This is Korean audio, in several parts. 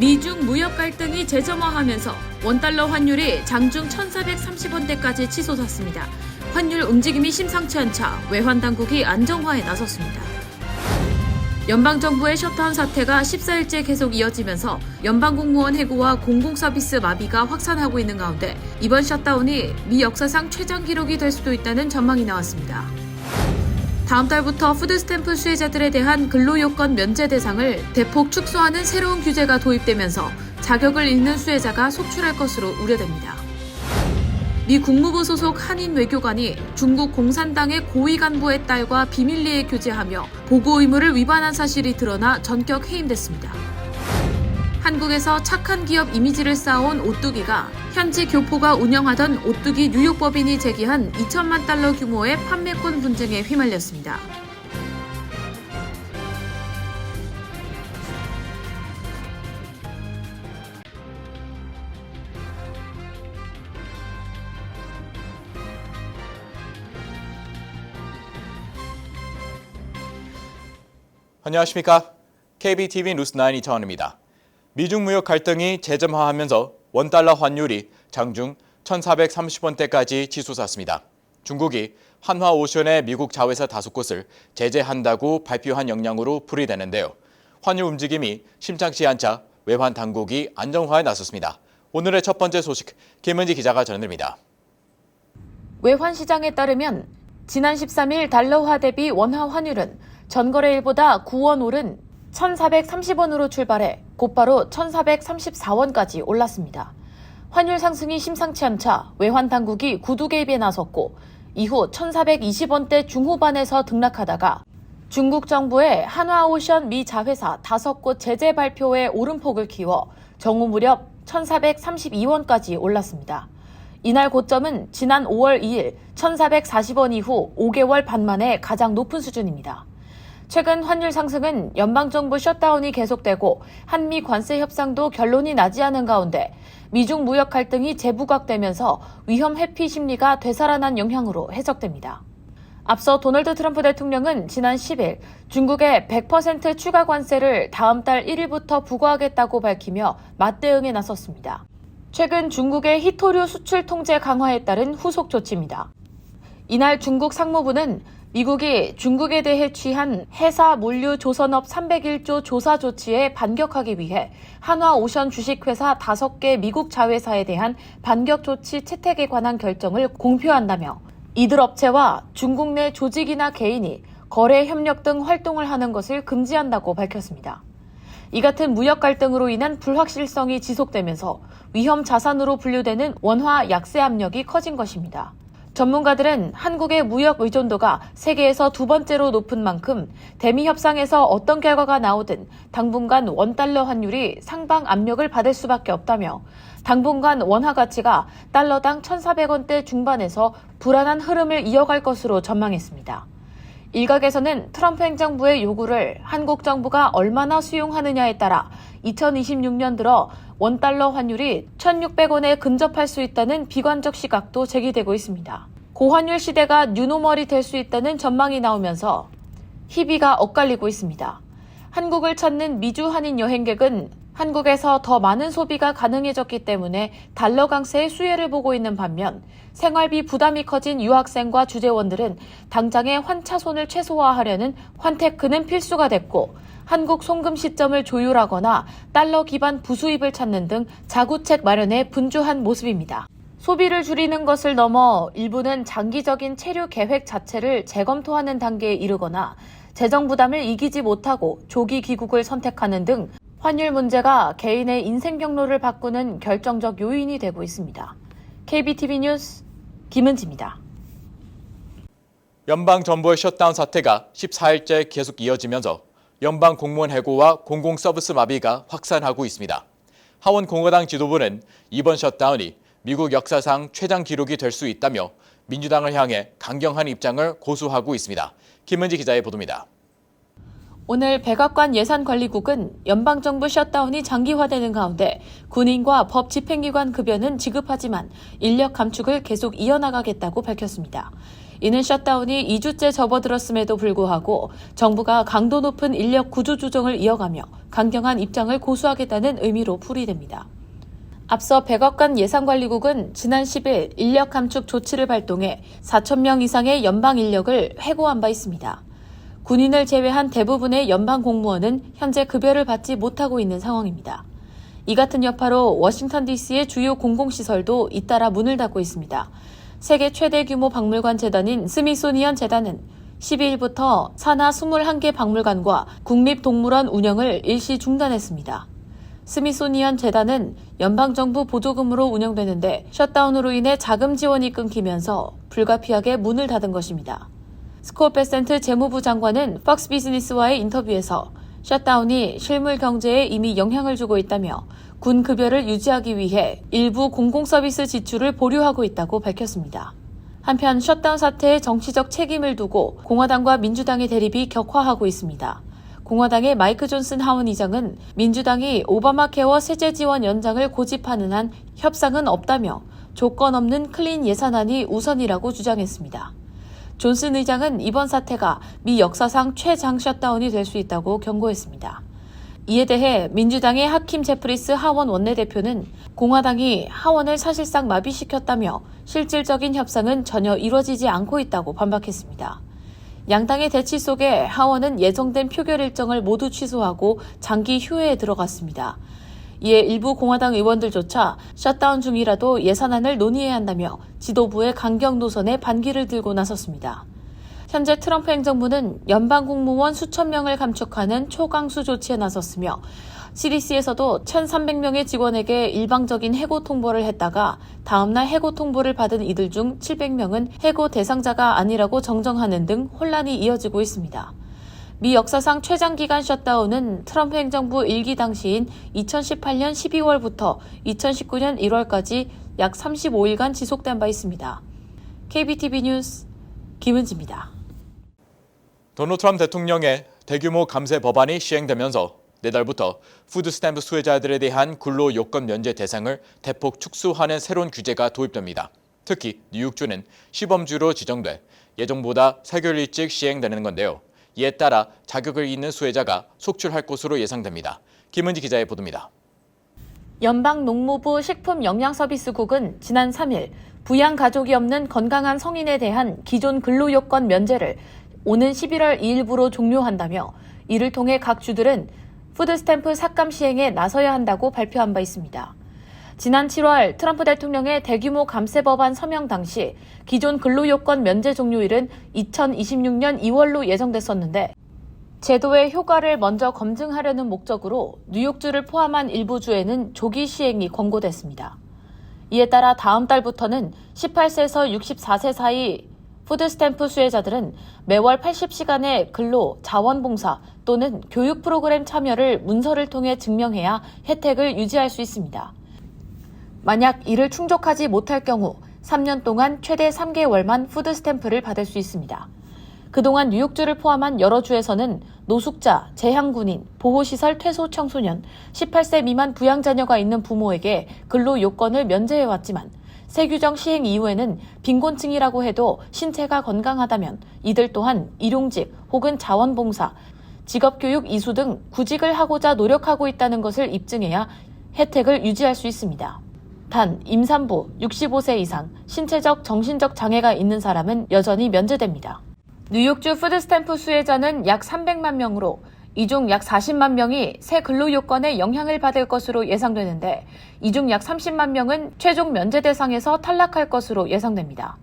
미중 무역 갈등이 재점화하면서 원달러 환율이 장중 1,430원대까지 치솟았습니다. 환율 움직임이 심상치 않자 외환 당국이 안정화에 나섰습니다. 연방정부의 셧다운 사태가 14일째 계속 이어지면서 연방공무원 해고와 공공서비스 마비가 확산하고 있는 가운데 이번 셧다운이 미 역사상 최장 기록이 될 수도 있다는 전망이 나왔습니다. 다음 달부터 푸드스탬프 수혜자들에 대한 근로요건 면제 대상을 대폭 축소하는 새로운 규제가 도입되면서 자격을 잃는 수혜자가 속출할 것으로 우려됩니다. 미 국무부 소속 한인 외교관이 중국 공산당의 고위 간부의 딸과 비밀리에 교제하며 보고 의무를 위반한 사실이 드러나 전격 해임됐습니다. 한국에서 착한 기업 이미지를 쌓아온 오뚜기가 현지 교포가 운영하던 오뚜기 뉴욕법인이 제기한 2천만 달러 규모의 판매권 분쟁에 휘말렸습니다. 안녕하십니까. KBTV 뉴스9 이차원입니다. 미중 무역 갈등이 재점화하면서 원달러 환율이 장중 1,430원대까지 치솟았습니다. 중국이 한화 오션의 미국 자회사 다섯 곳을 제재한다고 발표한 영향으로 풀이되는데요. 환율 움직임이 심상치 않자 외환 당국이 안정화에 나섰습니다. 오늘의 첫 번째 소식 김은지 기자가 전해드립니다. 외환 시장에 따르면 지난 13일 달러화 대비 원화 환율은 전거래일보다 9원 오른 1,430원으로 출발해 곧바로 1,434원까지 올랐습니다. 환율 상승이 심상치 않자 외환 당국이 구두 개입에 나섰고 이후 1,420원대 중후반에서 등락하다가 중국 정부의 한화오션 미 자회사 다섯 곳 제재 발표에 오름폭을 키워 정오 무렵 1,432원까지 올랐습니다. 이날 고점은 지난 5월 2일 1,440원 이후 5개월 반 만에 가장 높은 수준입니다. 최근 환율 상승은 연방정부 셧다운이 계속되고 한미 관세 협상도 결론이 나지 않은 가운데 미중 무역 갈등이 재부각되면서 위험 회피 심리가 되살아난 영향으로 해석됩니다. 앞서 도널드 트럼프 대통령은 지난 10일 중국의 100% 추가 관세를 다음 달 1일부터 부과하겠다고 밝히며 맞대응에 나섰습니다. 최근 중국의 히토류 수출 통제 강화에 따른 후속 조치입니다. 이날 중국 상무부는 미국이 중국에 대해 취한 해사 물류 조선업 301조 조사 조치에 반격하기 위해 한화 오션 주식회사 5개 미국 자회사에 대한 반격 조치 채택에 관한 결정을 공표한다며 이들 업체와 중국 내 조직이나 개인이 거래 협력 등 활동을 하는 것을 금지한다고 밝혔습니다. 이 같은 무역 갈등으로 인한 불확실성이 지속되면서 위험 자산으로 분류되는 원화 약세 압력이 커진 것입니다. 전문가들은 한국의 무역 의존도가 세계에서 두 번째로 높은 만큼 대미 협상에서 어떤 결과가 나오든 당분간 원달러 환율이 상방 압력을 받을 수밖에 없다며 당분간 원화 가치가 달러당 1,400원대 중반에서 불안한 흐름을 이어갈 것으로 전망했습니다. 일각에서는 트럼프 행정부의 요구를 한국 정부가 얼마나 수용하느냐에 따라 2026년 들어 원달러 환율이 1,600원에 근접할 수 있다는 비관적 시각도 제기되고 있습니다. 고환율 시대가 뉴노멀이 될 수 있다는 전망이 나오면서 희비가 엇갈리고 있습니다. 한국을 찾는 미주 한인 여행객은 한국에서 더 많은 소비가 가능해졌기 때문에 달러 강세의 수혜를 보고 있는 반면 생활비 부담이 커진 유학생과 주재원들은 당장의 환차손을 최소화하려는 환테크는 필수가 됐고 한국 송금 시점을 조율하거나 달러 기반 부수입을 찾는 등 자구책 마련에 분주한 모습입니다. 소비를 줄이는 것을 넘어 일부는 장기적인 체류 계획 자체를 재검토하는 단계에 이르거나 재정 부담을 이기지 못하고 조기 귀국을 선택하는 등 환율 문제가 개인의 인생 경로를 바꾸는 결정적 요인이 되고 있습니다. KBTV 뉴스 김은지입니다. 연방 정부의 셧다운 사태가 14일째 계속 이어지면서 연방 공무원 해고와 공공 서비스 마비가 확산하고 있습니다. 하원 공화당 지도부는 이번 셧다운이 미국 역사상 최장 기록이 될 수 있다며 민주당을 향해 강경한 입장을 고수하고 있습니다. 김은지 기자의 보도입니다. 오늘 백악관 예산관리국은 연방정부 셧다운이 장기화되는 가운데 군인과 법 집행기관 급여는 지급하지만 인력 감축을 계속 이어나가겠다고 밝혔습니다. 이는 셧다운이 2주째 접어들었음에도 불구하고 정부가 강도 높은 인력 구조 조정을 이어가며 강경한 입장을 고수하겠다는 의미로 풀이됩니다. 앞서 백악관 예산관리국은 지난 10일 인력 감축 조치를 발동해 4천 명 이상의 연방 인력을 해고한 바 있습니다. 군인을 제외한 대부분의 연방 공무원은 현재 급여를 받지 못하고 있는 상황입니다. 이 같은 여파로 워싱턴 DC의 주요 공공시설도 잇따라 문을 닫고 있습니다. 세계 최대 규모 박물관 재단인 스미소니언 재단은 12일부터 산하 21개 박물관과 국립동물원 운영을 일시 중단했습니다. 스미소니언 재단은 연방정부 보조금으로 운영되는데 셧다운으로 인해 자금 지원이 끊기면서 불가피하게 문을 닫은 것입니다. 스콧 베센트 재무부 장관은 팍스 비즈니스와의 인터뷰에서 셧다운이 실물 경제에 이미 영향을 주고 있다며 군 급여를 유지하기 위해 일부 공공서비스 지출을 보류하고 있다고 밝혔습니다. 한편 셧다운 사태의 정치적 책임을 두고 공화당과 민주당의 대립이 격화하고 있습니다. 공화당의 마이크 존슨 하원 의장은 민주당이 오바마 케어 세제 지원 연장을 고집하는 한 협상은 없다며 조건 없는 클린 예산안이 우선이라고 주장했습니다. 존슨 의장은 이번 사태가 미 역사상 최장 셧다운이 될 수 있다고 경고했습니다. 이에 대해 민주당의 하킴 제프리스 하원 원내대표는 공화당이 하원을 사실상 마비시켰다며 실질적인 협상은 전혀 이루어지지 않고 있다고 반박했습니다. 양당의 대치 속에 하원은 예정된 표결 일정을 모두 취소하고 장기 휴회에 들어갔습니다. 이에 일부 공화당 의원들조차 셧다운 중이라도 예산안을 논의해야 한다며 지도부의 강경 노선에 반기를 들고 나섰습니다. 현재 트럼프 행정부는 연방 공무원 수천 명을 감축하는 초강수 조치에 나섰으며 CDC에서도 1,300명의 직원에게 일방적인 해고 통보를 했다가 다음날 해고 통보를 받은 이들 중 700명은 해고 대상자가 아니라고 정정하는 등 혼란이 이어지고 있습니다. 미 역사상 최장기간 셧다운은 트럼프 행정부 일기 당시인 2018년 12월부터 2019년 1월까지 약 35일간 지속된 바 있습니다. KBTV 뉴스 김은지입니다. 도널드 트럼프 대통령의 대규모 감세 법안이 시행되면서 내달부터 푸드스탬프 수혜자들에 대한 근로 요건 면제 대상을 대폭 축소하는 새로운 규제가 도입됩니다. 특히 뉴욕주는 시범주로 지정돼 예정보다 4개월 일찍 시행되는 건데요. 이에 따라 자격을 잇는 수혜자가 속출할 것으로 예상됩니다. 김은지 기자의 보도입니다. 연방농무부 식품영양서비스국은 지난 3일 부양 가족이 없는 건강한 성인에 대한 기존 근로요건 면제를 오는 11월 2일부로 종료한다며 이를 통해 각 주들은 푸드스탬프 삭감 시행에 나서야 한다고 발표한 바 있습니다. 지난 7월 트럼프 대통령의 대규모 감세 법안 서명 당시 기존 근로요건 면제 종료일은 2026년 2월로 예정됐었는데 제도의 효과를 먼저 검증하려는 목적으로 뉴욕주를 포함한 일부 주에는 조기 시행이 권고됐습니다. 이에 따라 다음 달부터는 18세에서 64세 사이 푸드스탬프 수혜자들은 매월 80시간의 근로, 자원봉사 또는 교육 프로그램 참여를 문서를 통해 증명해야 혜택을 유지할 수 있습니다. 만약 이를 충족하지 못할 경우 3년 동안 최대 3개월만 푸드 스탬프를 받을 수 있습니다. 그동안 뉴욕주를 포함한 여러 주에서는 노숙자, 재향군인, 보호시설 퇴소 청소년, 18세 미만 부양자녀가 있는 부모에게 근로 요건을 면제해왔지만 새 규정 시행 이후에는 빈곤층이라고 해도 신체가 건강하다면 이들 또한 일용직 혹은 자원봉사, 직업교육 이수 등 구직을 하고자 노력하고 있다는 것을 입증해야 혜택을 유지할 수 있습니다. 단, 임산부, 65세 이상, 신체적, 정신적 장애가 있는 사람은 여전히 면제됩니다. 뉴욕주 푸드스탬프 수혜자는 약 300만 명으로 이중 약 40만 명이 새 근로 요건에 영향을 받을 것으로 예상되는데 이중 약 30만 명은 최종 면제 대상에서 탈락할 것으로 예상됩니다.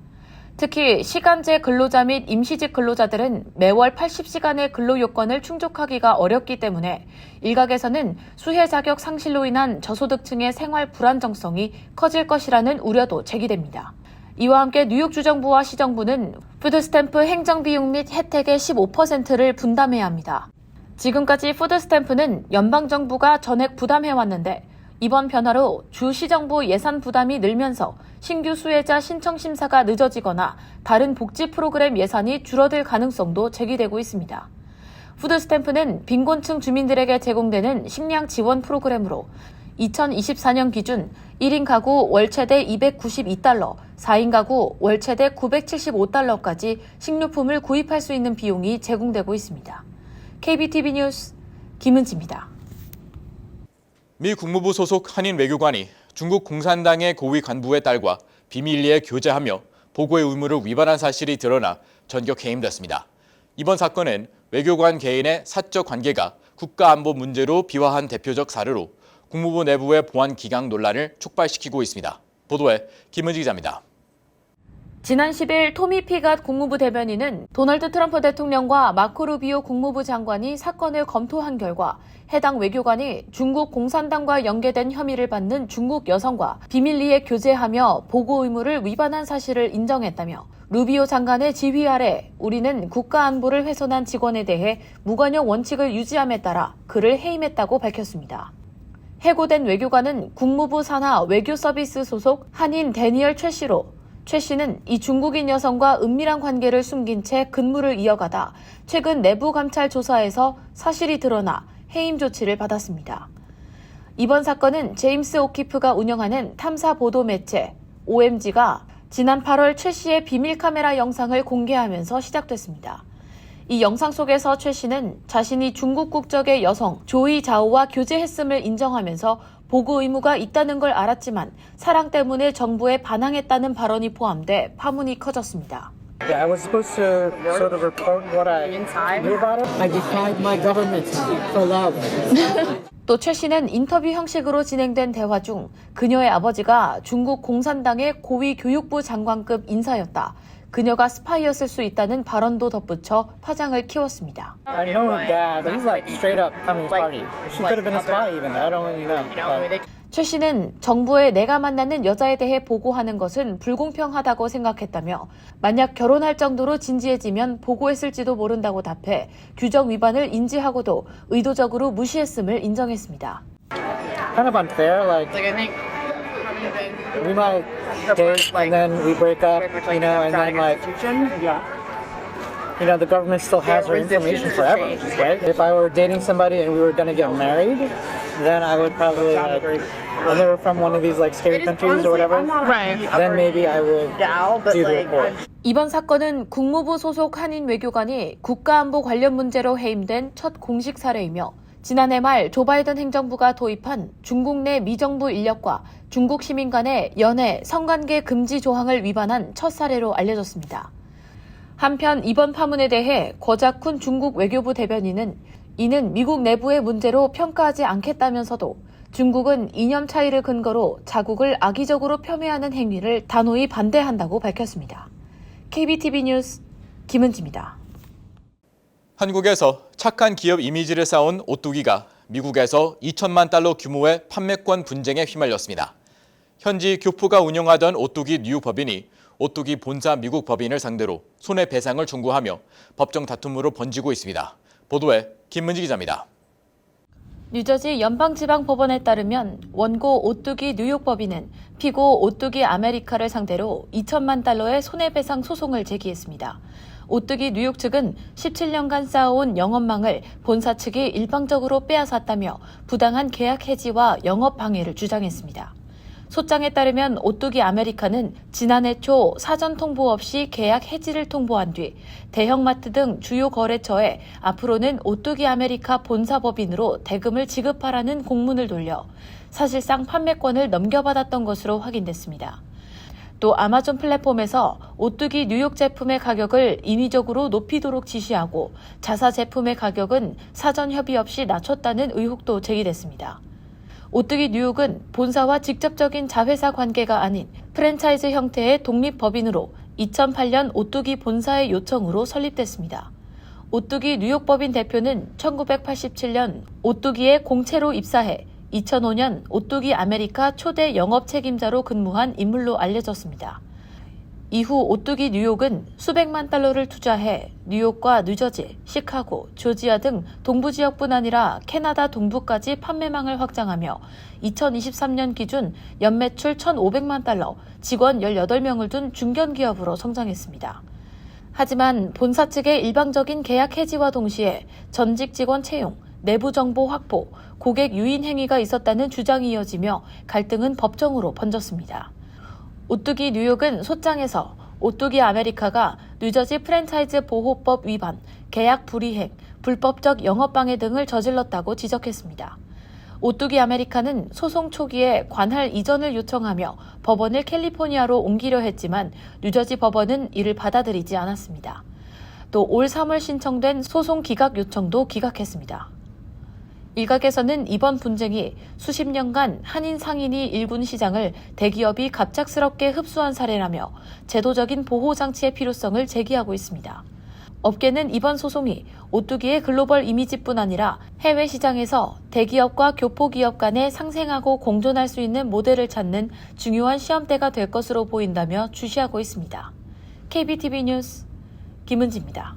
특히 시간제 근로자 및 임시직 근로자들은 매월 80시간의 근로 요건을 충족하기가 어렵기 때문에 일각에서는 수혜 자격 상실로 인한 저소득층의 생활 불안정성이 커질 것이라는 우려도 제기됩니다. 이와 함께 뉴욕 주정부와 시정부는 푸드스탬프 행정비용 및 혜택의 15%를 분담해야 합니다. 지금까지 푸드스탬프는 연방정부가 전액 부담해왔는데 이번 변화로 주 시정부 예산 부담이 늘면서 신규 수혜자 신청 심사가 늦어지거나 다른 복지 프로그램 예산이 줄어들 가능성도 제기되고 있습니다. 푸드스탬프는 빈곤층 주민들에게 제공되는 식량 지원 프로그램으로 2024년 기준 1인 가구 월 최대 292달러, 4인 가구 월 최대 975달러까지 식료품을 구입할 수 있는 비용이 제공되고 있습니다. KBTV 뉴스 김은지입니다. 미 국무부 소속 한인 외교관이 중국 공산당의 고위 간부의 딸과 비밀리에 교제하며 보고의 의무를 위반한 사실이 드러나 전격 해임됐습니다. 이번 사건은 외교관 개인의 사적 관계가 국가안보 문제로 비화한 대표적 사례로 국무부 내부의 보안 기강 논란을 촉발시키고 있습니다. 보도에 김은지 기자입니다. 지난 10일 토미 피갓 국무부 대변인은 도널드 트럼프 대통령과 마코 루비오 국무부 장관이 사건을 검토한 결과 해당 외교관이 중국 공산당과 연계된 혐의를 받는 중국 여성과 비밀리에 교제하며 보고 의무를 위반한 사실을 인정했다며 루비오 장관의 지휘 아래 우리는 국가 안보를 훼손한 직원에 대해 무관용 원칙을 유지함에 따라 그를 해임했다고 밝혔습니다. 해고된 외교관은 국무부 산하 외교 서비스 소속 한인 데니얼 최 씨로 최 씨는 이 중국인 여성과 은밀한 관계를 숨긴 채 근무를 이어가다 최근 내부 감찰 조사에서 사실이 드러나 해임 조치를 받았습니다. 이번 사건은 제임스 오키프가 운영하는 탐사 보도 매체 OMG가 지난 8월 최 씨의 비밀 카메라 영상을 공개하면서 시작됐습니다. 이 영상 속에서 최 씨는 자신이 중국 국적의 여성 조이 자오와 교제했음을 인정하면서 보고 의무가 있다는 걸 알았지만 사랑 때문에 정부에 반항했다는 발언이 포함돼 파문이 커졌습니다. Yeah, I was supposed to sort of report what I knew about it. I defied my government for love. 또 최 씨는 인터뷰 형식으로 진행된 대화 중 그녀의 아버지가 중국 공산당의 고위 교육부 장관급 인사였다. 그녀가 스파이였을 수 있다는 발언도 덧붙여 파장을 키웠습니다. I know dad, but he's like straight up Communist Party. She could have been a spy even. I don't really know. But 최 씨는 정부에 내가 만나는 여자에 대해 보고하는 것은 불공평하다고 생각했다며 만약 결혼할 정도로 진지해지면 보고했을지도 모른다고 답해 규정 위반을 인지하고도 의도적으로 무시했음을 인정했습니다. kind of unfair. Like we might date and then we break up, you know, and then like you know the government still has her information forever, right? If I were dating somebody and we were gonna get married, then I would probably like. And they were from one of these like scary countries or whatever. Right. Then maybe I would do the report. 이번 사건은 국무부 소속 한인 외교관이 국가안보 관련 문제로 해임된 첫 공식 사례이며 지난해 말 조 바이든 행정부가 도입한 중국 내 미정부 인력과 중국 시민 간의 연애, 성관계 금지 조항을 위반한 첫 사례로 알려졌습니다. 한편 이번 파문에 대해 거자쿤 중국 외교부 대변인은 이는 미국 내부의 문제로 평가하지 않겠다면서도 중국은 이념 차이를 근거로 자국을 악의적으로 폄훼하는 행위를 단호히 반대한다고 밝혔습니다. KBTV 뉴스 김은지입니다. 한국에서 착한 기업 이미지를 쌓은 오뚜기가 미국에서 2천만 달러 규모의 판매권 분쟁에 휘말렸습니다. 현지 교포가 운영하던 오뚜기 뉴 법인이 오뚜기 본사 미국 법인을 상대로 손해배상을 청구하며 법정 다툼으로 번지고 있습니다. 보도에 김문지 기자입니다. 뉴저지 연방지방법원에 따르면 원고 오뚜기 뉴욕 법인은 피고 오뚜기 아메리카를 상대로 2천만 달러의 손해배상 소송을 제기했습니다. 오뚜기 뉴욕 측은 17년간 쌓아온 영업망을 본사 측이 일방적으로 빼앗았다며 부당한 계약 해지와 영업 방해를 주장했습니다. 소장에 따르면 오뚜기 아메리카는 지난해 초 사전 통보 없이 계약 해지를 통보한 뒤 대형마트 등 주요 거래처에 앞으로는 오뚜기 아메리카 본사법인으로 대금을 지급하라는 공문을 돌려 사실상 판매권을 넘겨받았던 것으로 확인됐습니다. 또 아마존 플랫폼에서 오뚜기 뉴욕 제품의 가격을 인위적으로 높이도록 지시하고 자사 제품의 가격은 사전 협의 없이 낮췄다는 의혹도 제기됐습니다. 오뚜기 뉴욕은 본사와 직접적인 자회사 관계가 아닌 프랜차이즈 형태의 독립 법인으로 2008년 오뚜기 본사의 요청으로 설립됐습니다. 오뚜기 뉴욕 법인 대표는 1987년 오뚜기에 공채로 입사해 2005년 오뚜기 아메리카 초대 영업 책임자로 근무한 인물로 알려졌습니다. 이후 오뚜기 뉴욕은 수백만 달러를 투자해 뉴욕과 뉴저지, 시카고, 조지아 등 동부 지역뿐 아니라 캐나다 동부까지 판매망을 확장하며 2023년 기준 연매출 1,500만 달러, 직원 18명을 둔 중견 기업으로 성장했습니다. 하지만 본사 측의 일방적인 계약 해지와 동시에 전직 직원 채용, 내부 정보 확보, 고객 유인 행위가 있었다는 주장이 이어지며 갈등은 법정으로 번졌습니다. 오뚜기 뉴욕은 소장에서 오뚜기 아메리카가 뉴저지 프랜차이즈 보호법 위반, 계약 불이행, 불법적 영업방해 등을 저질렀다고 지적했습니다. 오뚜기 아메리카는 소송 초기에 관할 이전을 요청하며 법원을 캘리포니아로 옮기려 했지만 뉴저지 법원은 이를 받아들이지 않았습니다. 또 올 3월 신청된 소송 기각 요청도 기각했습니다. 일각에서는 이번 분쟁이 수십 년간 한인 상인이 일군 시장을 대기업이 갑작스럽게 흡수한 사례라며 제도적인 보호 장치의 필요성을 제기하고 있습니다. 업계는 이번 소송이 오뚜기의 글로벌 이미지뿐 아니라 해외 시장에서 대기업과 교포기업 간에 상생하고 공존할 수 있는 모델을 찾는 중요한 시험대가 될 것으로 보인다며 주시하고 있습니다. KBTV 뉴스 김은지입니다.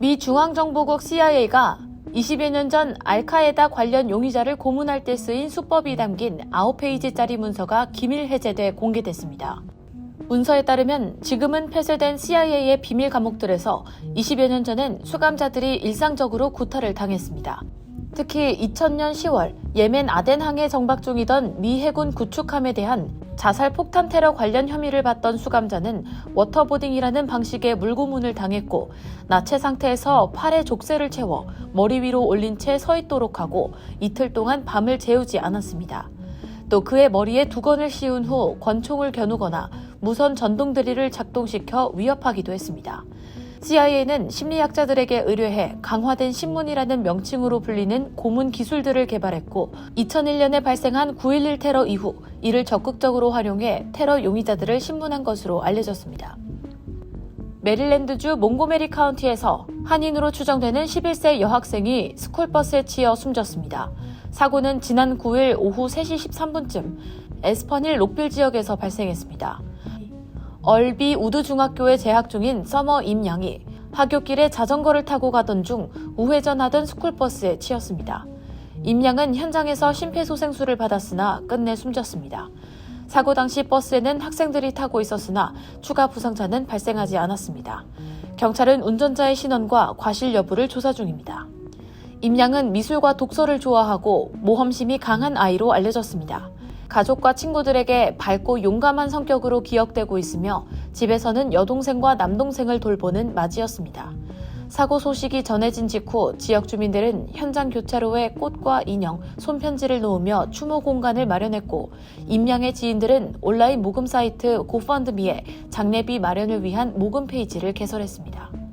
미 중앙정보국 CIA가 20여 년 전 알카에다 관련 용의자를 고문할 때 쓰인 수법이 담긴 9페이지짜리 문서가 기밀 해제돼 공개됐습니다. 문서에 따르면 지금은 폐쇄된 CIA의 비밀 감옥들에서 20여 년 전엔 수감자들이 일상적으로 구타를 당했습니다. 특히 2000년 10월 예멘 아덴항에 정박 중이던 미 해군 구축함에 대한 자살 폭탄 테러 관련 혐의를 받던 수감자는 워터보딩이라는 방식의 물고문을 당했고 나체 상태에서 팔에 족쇄를 채워 머리 위로 올린 채 서 있도록 하고 이틀 동안 밤을 재우지 않았습니다. 또 그의 머리에 두건을 씌운 후 권총을 겨누거나 무선 전동 드릴을 작동시켜 위협하기도 했습니다. CIA는 심리학자들에게 의뢰해 강화된 신문이라는 명칭으로 불리는 고문 기술들을 개발했고 2001년에 발생한 9.11 테러 이후 이를 적극적으로 활용해 테러 용의자들을 신문한 것으로 알려졌습니다. 메릴랜드주 몽고메리 카운티에서 한인으로 추정되는 11세 여학생이 스쿨버스에 치여 숨졌습니다. 사고는 지난 9일 오후 3시 13분쯤 에스퍼닐 록빌 지역에서 발생했습니다. 얼비 우드 중학교에 재학 중인 서머 임양이 하굣길에 자전거를 타고 가던 중 우회전하던 스쿨버스에 치였습니다. 임양은 현장에서 심폐소생술을 받았으나 끝내 숨졌습니다. 사고 당시 버스에는 학생들이 타고 있었으나 추가 부상자는 발생하지 않았습니다. 경찰은 운전자의 신원과 과실 여부를 조사 중입니다. 임양은 미술과 독서를 좋아하고 모험심이 강한 아이로 알려졌습니다. 가족과 친구들에게 밝고 용감한 성격으로 기억되고 있으며 집에서는 여동생과 남동생을 돌보는 맞이였습니다. 사고 소식이 전해진 직후 지역 주민들은 현장 교차로에 꽃과 인형, 손편지를 놓으며 추모 공간을 마련했고 임양의 지인들은 온라인 모금 사이트 고펀드미에 장례비 마련을 위한 모금 페이지를 개설했습니다.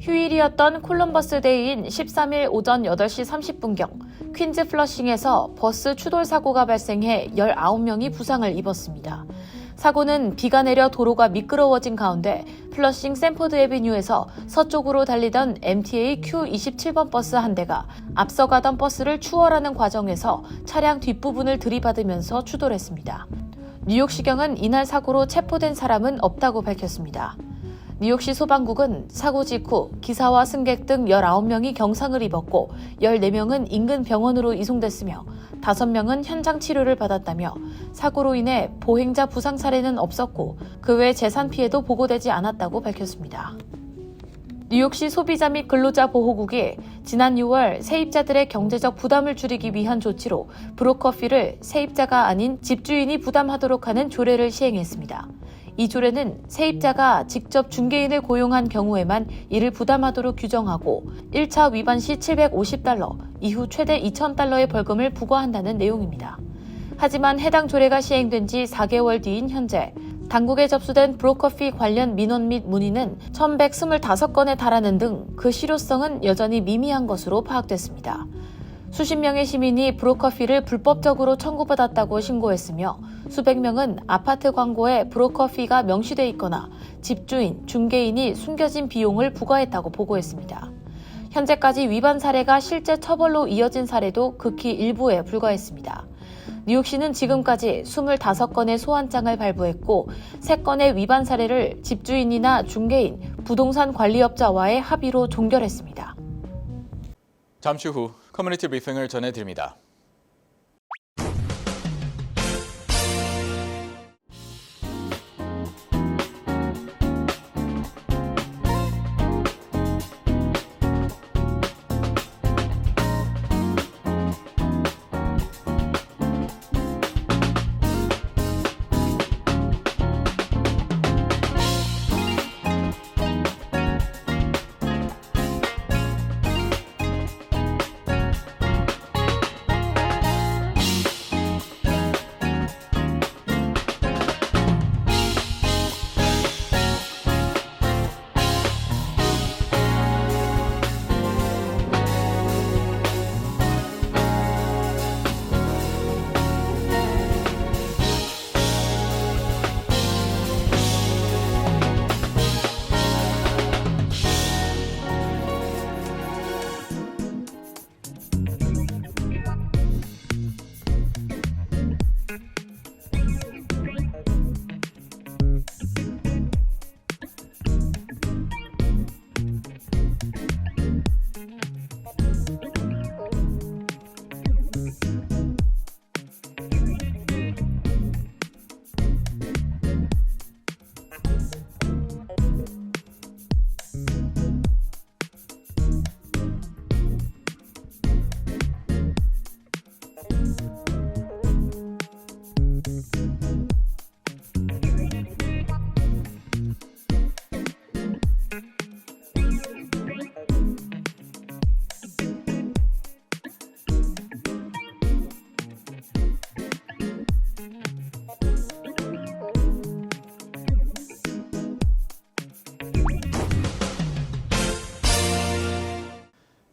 휴일이었던 콜럼버스 데이인 13일 오전 8시 30분경 퀸즈 플러싱에서 버스 추돌 사고가 발생해 19명이 부상을 입었습니다. 사고는 비가 내려 도로가 미끄러워진 가운데 플러싱 샌포드 에비뉴에서 서쪽으로 달리던 MTA Q27번 버스 한 대가 앞서 가던 버스를 추월하는 과정에서 차량 뒷부분을 들이받으면서 추돌했습니다. 뉴욕시경은 이날 사고로 체포된 사람은 없다고 밝혔습니다. 뉴욕시 소방국은 사고 직후 기사와 승객 등 19명이 경상을 입었고 14명은 인근 병원으로 이송됐으며 5명은 현장 치료를 받았다며 사고로 인해 보행자 부상 사례는 없었고 그 외 재산 피해도 보고되지 않았다고 밝혔습니다. 뉴욕시 소비자 및 근로자 보호국이 지난 6월 세입자들의 경제적 부담을 줄이기 위한 조치로 브로커피를 세입자가 아닌 집주인이 부담하도록 하는 조례를 시행했습니다. 이 조례는 세입자가 직접 중개인을 고용한 경우에만 이를 부담하도록 규정하고 1차 위반 시 750달러, 이후 최대 2,000달러의 벌금을 부과한다는 내용입니다. 하지만 해당 조례가 시행된 지 4개월 뒤인 현재 당국에 접수된 브로커피 관련 민원 및 문의는 1125건에 달하는 등 그 실효성은 여전히 미미한 것으로 파악됐습니다. 수십 명의 시민이 브로커피를 불법적으로 청구받았다고 신고했으며 수백 명은 아파트 광고에 브로커피가 명시돼 있거나 집주인, 중개인이 숨겨진 비용을 부과했다고 보고했습니다. 현재까지 위반 사례가 실제 처벌로 이어진 사례도 극히 일부에 불과했습니다. 뉴욕시는 지금까지 25건의 소환장을 발부했고 3건의 위반 사례를 집주인이나 중개인, 부동산 관리업자와의 합의로 종결했습니다. 잠시 후 커뮤니티 브리핑을 전해드립니다.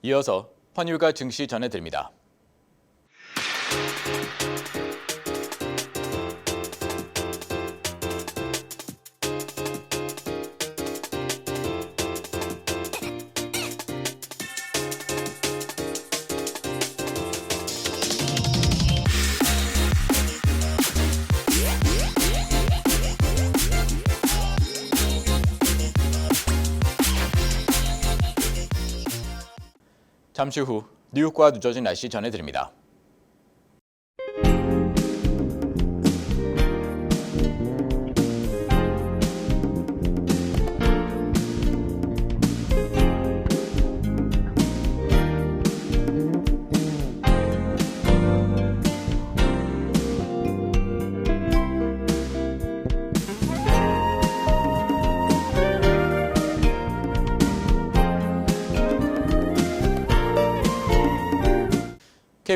이어서 환율과 증시 전해드립니다. 잠시 후 뉴욕과 뉴저지 날씨 전해드립니다.